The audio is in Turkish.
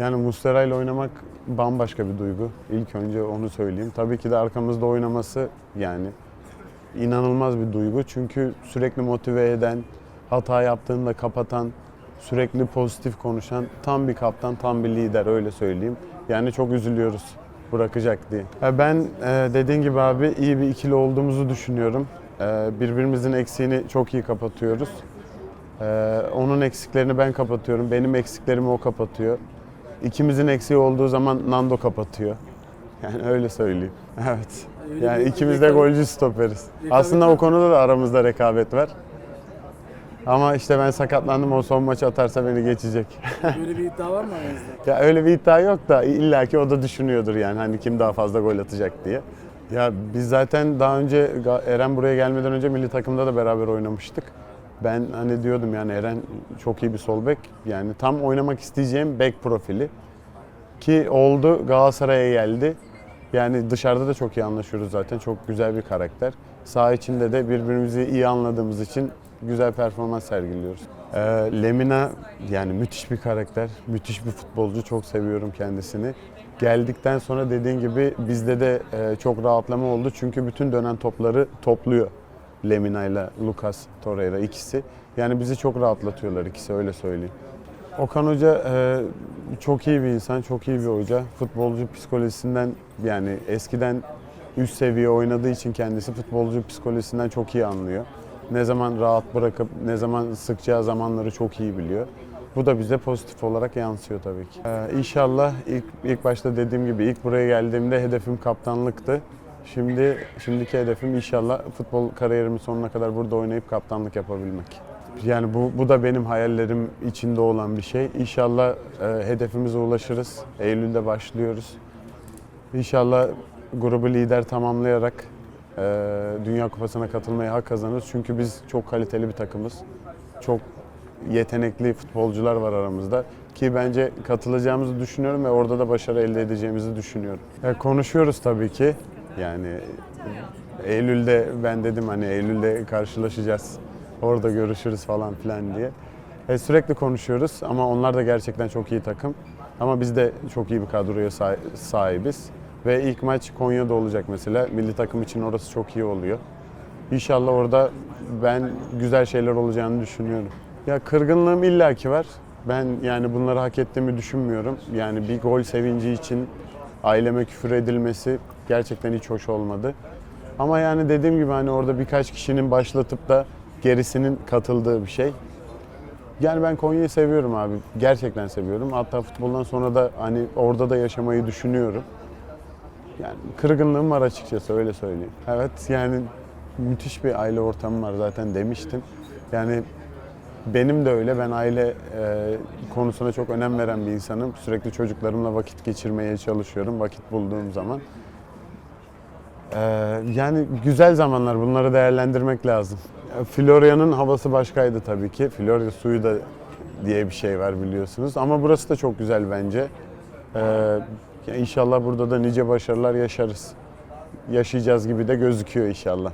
Yani Mustera ile oynamak bambaşka bir duygu. İlk önce onu söyleyeyim. Tabii ki de arkamızda oynaması yani inanılmaz bir duygu. Çünkü sürekli motive eden, hata yaptığında kapatan, sürekli pozitif konuşan tam bir kaptan, tam bir lider öyle söyleyeyim. Yani çok üzülüyoruz bırakacak diye. Ben e, dediğin gibi abi iyi bir ikili olduğumuzu düşünüyorum. E, Birbirimizin eksiğini çok iyi kapatıyoruz. E, Onun eksiklerini ben kapatıyorum. Benim eksiklerimi o kapatıyor. İkimizin eksiği olduğu zaman Nando kapatıyor. Yani öyle söyleyeyim. Evet. Öyle Yani ikimiz de golcü stoperiz. rekabet Aslında var. o konuda da aramızda rekabet var. Ama işte ben sakatlandım o son maçı atarsa beni geçecek. Böyle bir iddia var mı aranızda? ya öyle bir iddia yok da illaki o da düşünüyordur yani hani kim daha fazla gol atacak diye. Ya biz zaten daha önce Eren buraya gelmeden önce milli takımda da beraber oynamıştık. Ben hani diyordum yani Eren çok iyi bir sol bek. Yani tam oynamak isteyeceğim bek profili. Ki oldu Galatasaray'a geldi. Yani dışarıda da çok iyi anlaşıyoruz zaten. Çok güzel bir karakter. Saha içinde de birbirimizi iyi anladığımız için güzel performans sergiliyoruz. Ee, Lemina yani müthiş bir karakter, müthiş bir futbolcu. Çok seviyorum kendisini. Geldikten sonra dediğin gibi bizde de e, çok rahatlama oldu. Çünkü bütün dönen topları topluyor. Lemina ile Lucas Torreira ikisi. Yani bizi çok rahatlatıyorlar ikisi öyle söyleyeyim. Okan Hoca e, çok iyi bir insan, çok iyi bir hoca. Futbolcu psikolojisinden yani eskiden üst seviye oynadığı için kendisi futbolcu psikolojisinden çok iyi anlıyor. Ne zaman rahat bırakıp ne zaman sıkacağı zamanları çok iyi biliyor. Bu da bize pozitif olarak yansıyor tabii ki. Ee, inşallah ilk ilk başta dediğim gibi ilk buraya geldiğimde hedefim kaptanlıktı. Şimdi şimdiki hedefim inşallah futbol kariyerimin sonuna kadar burada oynayıp kaptanlık yapabilmek. Yani bu, bu da benim hayallerim içinde olan bir şey. İnşallah e, hedefimize ulaşırız. Eylül'de başlıyoruz. İnşallah grubu lider tamamlayarak e, Dünya Kupası'na katılmaya hak kazanırız. Çünkü biz çok kaliteli bir takımız. Çok yetenekli futbolcular var aramızda. Ki bence katılacağımızı düşünüyorum ve orada da başarı elde edeceğimizi düşünüyorum. E, konuşuyoruz tabii ki. Yani Eylül'de ben dedim hani Eylül'de karşılaşacağız. Orada görüşürüz falan filan diye. E, sürekli konuşuyoruz ama onlar da gerçekten çok iyi takım. Ama biz de çok iyi bir kadroya sah- sahibiz. Ve ilk maç Konya'da olacak mesela. Milli takım için orası çok iyi oluyor. İnşallah orada ben güzel şeyler olacağını düşünüyorum. Ya kırgınlığım illaki var. Ben yani bunları hak ettiğimi düşünmüyorum. Yani bir gol sevinci için aileme küfür edilmesi gerçekten hiç hoş olmadı. Ama yani dediğim gibi hani orada birkaç kişinin başlatıp da gerisinin katıldığı bir şey. Yani ben Konya'yı seviyorum abi. Gerçekten seviyorum. Hatta futboldan sonra da hani orada da yaşamayı düşünüyorum. Yani kırgınlığım var açıkçası öyle söyleyeyim. Evet yani müthiş bir aile ortamı var zaten demiştim. Yani benim de öyle. Ben aile e, konusuna çok önem veren bir insanım. Sürekli çocuklarımla vakit geçirmeye çalışıyorum vakit bulduğum zaman. E, yani güzel zamanlar bunları değerlendirmek lazım. E, Florya'nın havası başkaydı tabii ki. Florya suyu da diye bir şey var biliyorsunuz. Ama burası da çok güzel bence. E, ya inşallah burada da nice başarılar yaşarız. Yaşayacağız gibi de gözüküyor inşallah.